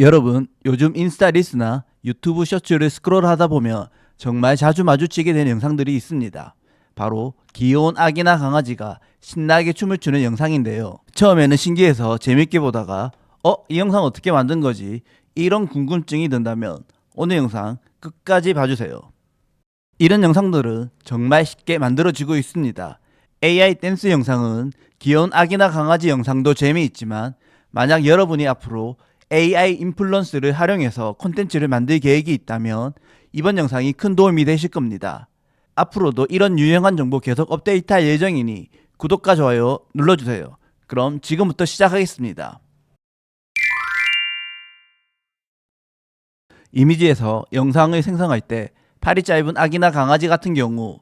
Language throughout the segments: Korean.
여러분, 요즘 인스타 리스나 유튜브 쇼츠를 스크롤 하다 보면 정말 자주 마주치게 되는 영상들이 있습니다. 바로 귀여운 아기나 강아지가 신나게 춤을 추는 영상인데요. 처음에는 신기해서 재밌게 보다가 어? 이 영상 어떻게 만든 거지? 이런 궁금증이 든다면 오늘 영상 끝까지 봐주세요. 이런 영상들은 정말 쉽게 만들어지고 있습니다. AI 댄스 영상은 귀여운 아기나 강아지 영상도 재미있지만 만약 여러분이 앞으로 AI 인플루언스를 활용해서 콘텐츠를 만들 계획이 있다면 이번 영상이 큰 도움이 되실 겁니다. 앞으로도 이런 유용한 정보 계속 업데이트할 예정이니 구독과 좋아요 눌러주세요. 그럼 지금부터 시작하겠습니다. 이미지에서 영상을 생성할 때 팔이 짧은 아기나 강아지 같은 경우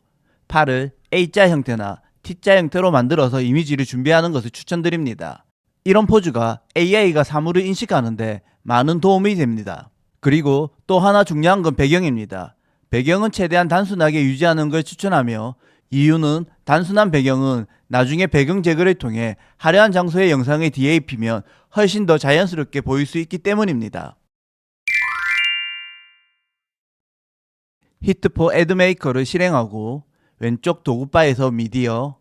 팔을 A자 형태나 T자 형태로 만들어서 이미지를 준비하는 것을 추천드립니다. 이런 포즈가 AI가 사물을 인식하는데 많은 도움이 됩니다. 그리고 또 하나 중요한 건 배경입니다. 배경은 최대한 단순하게 유지하는 걸 추천하며 이유는 단순한 배경은 나중에 배경 제거를 통해 화려한 장소의 영상을 뒤에 입히면 훨씬 더 자연스럽게 보일 수 있기 때문입니다. 히트포 애드메이커를 실행하고 왼쪽 도구바에서 미디어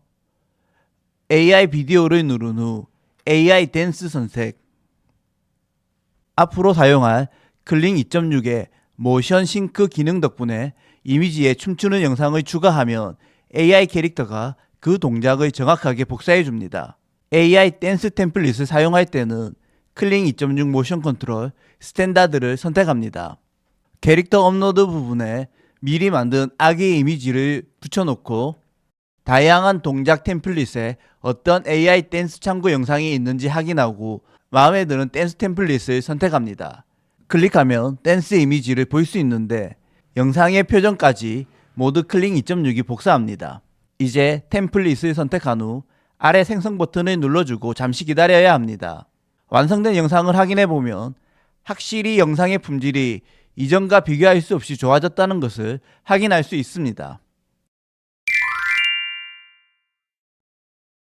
AI 비디오를 누른 후 AI 댄스 선택 앞으로 사용할 클링 2.6의 모션 싱크 기능 덕분에 이미지에 춤추는 영상을 추가하면 AI 캐릭터가 그 동작을 정확하게 복사해 줍니다. AI 댄스 템플릿을 사용할 때는 클링 2.6 모션 컨트롤 스탠다드를 선택합니다. 캐릭터 업로드 부분에 미리 만든 아기 이미지를 붙여놓고 다양한 동작 템플릿에 어떤 AI 댄스 참고 영상이 있는지 확인하고 마음에 드는 댄스 템플릿을 선택합니다. 클릭하면 댄스 이미지를 볼 수 있는데 영상의 표정까지 모두 클릭 2.6이 복사합니다. 이제 템플릿을 선택한 후 아래 생성 버튼을 눌러주고 잠시 기다려야 합니다. 완성된 영상을 확인해 보면 확실히 영상의 품질이 이전과 비교할 수 없이 좋아졌다는 것을 확인할 수 있습니다.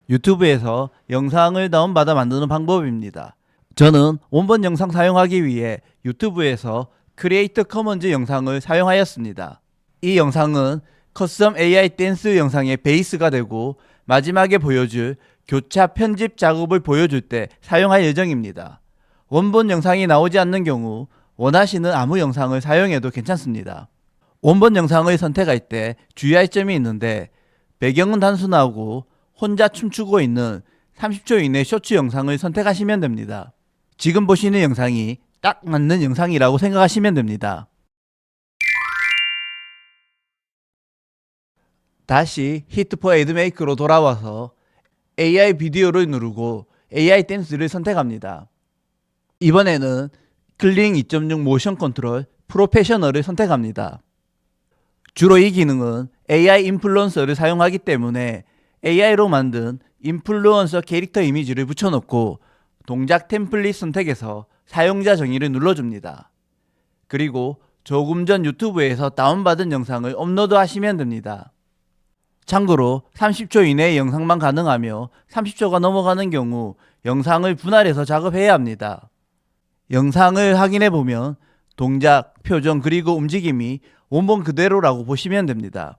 유튜브에서 영상을 다운받아 만드는 방법입니다. 저는 원본 영상 사용하기 위해 유튜브에서 크리에이터 커먼즈 영상을 사용하였습니다. 이 영상은 커스텀 AI 댄스 영상의 베이스가 되고 마지막에 보여줄 교차 편집 작업을 보여줄 때 사용할 예정입니다. 원본 영상이 나오지 않는 경우 원하시는 아무 영상을 사용해도 괜찮습니다. 원본 영상을 선택할 때 주의할 점이 있는데 배경은 단순하고 혼자 춤추고 있는 30초 이내 쇼츠 영상을 선택하시면 됩니다. 지금 보시는 영상이 딱 맞는 영상이라고 생각하시면 됩니다. 다시 히트포 애드메이크로 돌아와서 AI 비디오를 누르고 AI 댄스를 선택합니다. 이번에는 클링 2.6 모션 컨트롤 프로페셔널을 선택합니다. 주로 이 기능은 AI 인플루언서를 사용하기 때문에 AI로 만든 인플루언서 캐릭터 이미지를 붙여놓고 동작 템플릿 선택에서 사용자 정의를 눌러줍니다. 그리고 조금 전 유튜브에서 다운받은 영상을 업로드 하시면 됩니다. 참고로 30초 이내의 영상만 가능하며 30초가 넘어가는 경우 영상을 분할해서 작업해야 합니다. 영상을 확인해 보면 동작, 표정 그리고 움직임이 원본 그대로라고 보시면 됩니다.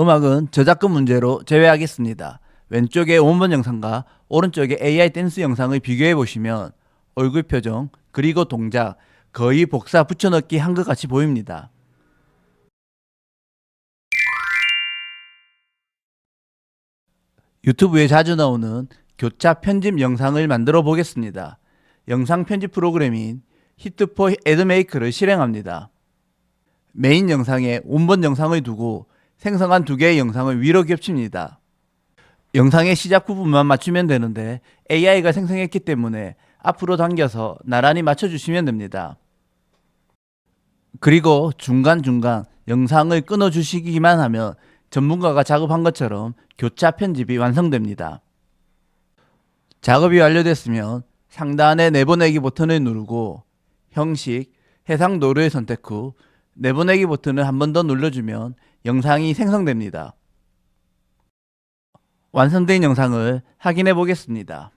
음악은 저작권 문제로 제외하겠습니다. 왼쪽의 원본 영상과 오른쪽의 AI 댄스 영상을 비교해 보시면 얼굴 표정 그리고 동작 거의 복사 붙여넣기 한 것 같이 보입니다. 유튜브에 자주 나오는 교차 편집 영상을 만들어 보겠습니다. 영상 편집 프로그램인 히트포 애드메이크를 실행합니다. 메인 영상에 원본 영상을 두고 생성한 두 개의 영상을 위로 겹칩니다. 영상의 시작 부분만 맞추면 되는데 AI가 생성했기 때문에 앞으로 당겨서 나란히 맞춰주시면 됩니다. 그리고 중간중간 영상을 끊어주시기만 하면 전문가가 작업한 것처럼 교차 편집이 완성됩니다. 작업이 완료됐으면 상단의 내보내기 버튼을 누르고 형식, 해상 도를 선택 후 내보내기 버튼을 한 번 더 눌러주면 영상이 생성됩니다. 완성된 영상을 확인해 보겠습니다.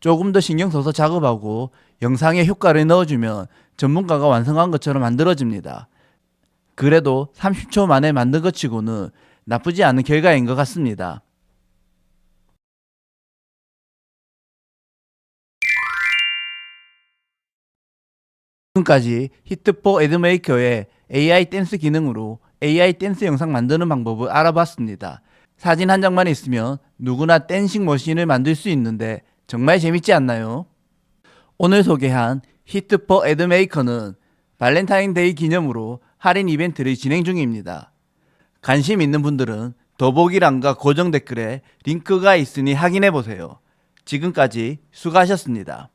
조금 더 신경 써서 작업하고 영상에 효과를 넣어주면 전문가가 완성한 것처럼 만들어집니다. 그래도 30초 만에 만든 것 치고는 나쁘지 않은 결과인 것 같습니다. 지금까지 히트4 애드메이커의 AI 댄스 기능으로 AI 댄스 영상 만드는 방법을 알아봤습니다. 사진 한 장만 있으면 누구나 댄싱 머신을 만들 수 있는데 정말 재밌지 않나요? 오늘 소개한 히트4 애드메이커는 발렌타인데이 기념으로 할인 이벤트를 진행 중입니다. 관심 있는 분들은 더보기란과 고정 댓글에 링크가 있으니 확인해 보세요. 지금까지 수고하셨습니다.